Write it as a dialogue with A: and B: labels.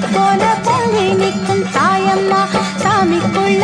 A: பூ போல பொங்கி நிற்கும் தாயம்மா. சாமிக்குள்ள